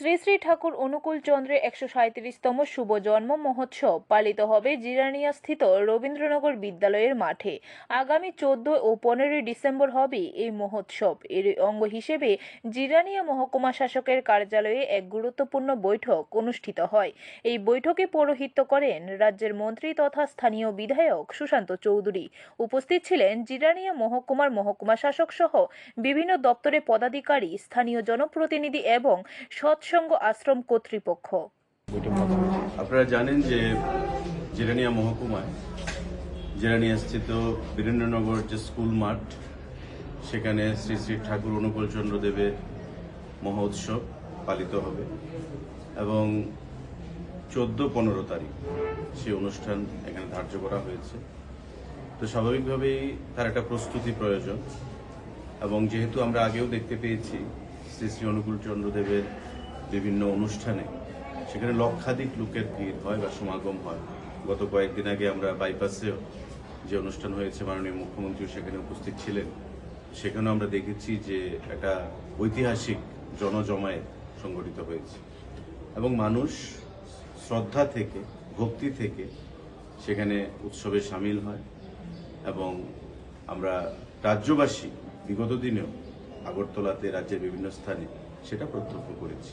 শ্রী শ্রী ঠাকুর অনুকূল চন্দ্রের একশো সাঁত্রিশতম শুভ জন্ম মহোৎসব পালিত হবে জিরানিয়াস্থিত রবীন্দ্রনগর বিদ্যালয়ের মাঠে। আগামী চোদ্দ ও পনেরোই ডিসেম্বর হবে এই মহোৎসব। এর অঙ্গ হিসেবে জিরানিয়া মহকুমা শাসকের কার্যালয়ে এক গুরুত্বপূর্ণ বৈঠক অনুষ্ঠিত হয়। এই বৈঠকে পৌরোহিত্য করেন রাজ্যের মন্ত্রী তথা স্থানীয় বিধায়ক সুশান্ত চৌধুরী। উপস্থিত ছিলেন জিরানিয়া মহকুমার মহকুমা শাসক সহ বিভিন্ন দপ্তরের পদাধিকারী, স্থানীয় জনপ্রতিনিধি এবং সৎসঙ্গ আশ্রম কর্তৃপক্ষ। আপনারা জানেন যে জিরানিয়া মহকুমায় জিরানিয়া স্থিত বীরেন্দ্রনগর যে স্কুল মাঠ, সেখানে শ্রী শ্রী ঠাকুর অনুকূল চন্দ্র দেবের মহোৎসব পালিত হবে এবং চোদ্দ পনেরো তারিখ সেই অনুষ্ঠান এখানে ধার্য করা হয়েছে। তো স্বাভাবিকভাবেই তার একটা প্রস্তুতি প্রয়োজন এবং যেহেতু আমরা আগেও দেখতে পেয়েছি শ্রী শ্রী অনুকূল চন্দ্রদেবের বিভিন্ন অনুষ্ঠানে। সেখানে লক্ষাধিক লোকের ভিড় হয় বা সমাগম হয়। গত কয়েকদিন আগে আমরা বাইপাসেও যে অনুষ্ঠান হয়েছে, মাননীয় মুখ্যমন্ত্রী সেখানে উপস্থিত ছিলেন। সেখানেও আমরা দেখেছি যে একটা ঐতিহাসিক জনজমায়েত সংগঠিত হয়েছে। এবং মানুষ শ্রদ্ধা থেকে, ভক্তি থেকে সেখানে উৎসবে সামিল হয় এবং আমরা রাজ্যবাসী বিগত দিনেও আগরতলাতে রাজ্যের বিভিন্ন স্থানে সেটা প্রত্যক্ষ করেছি।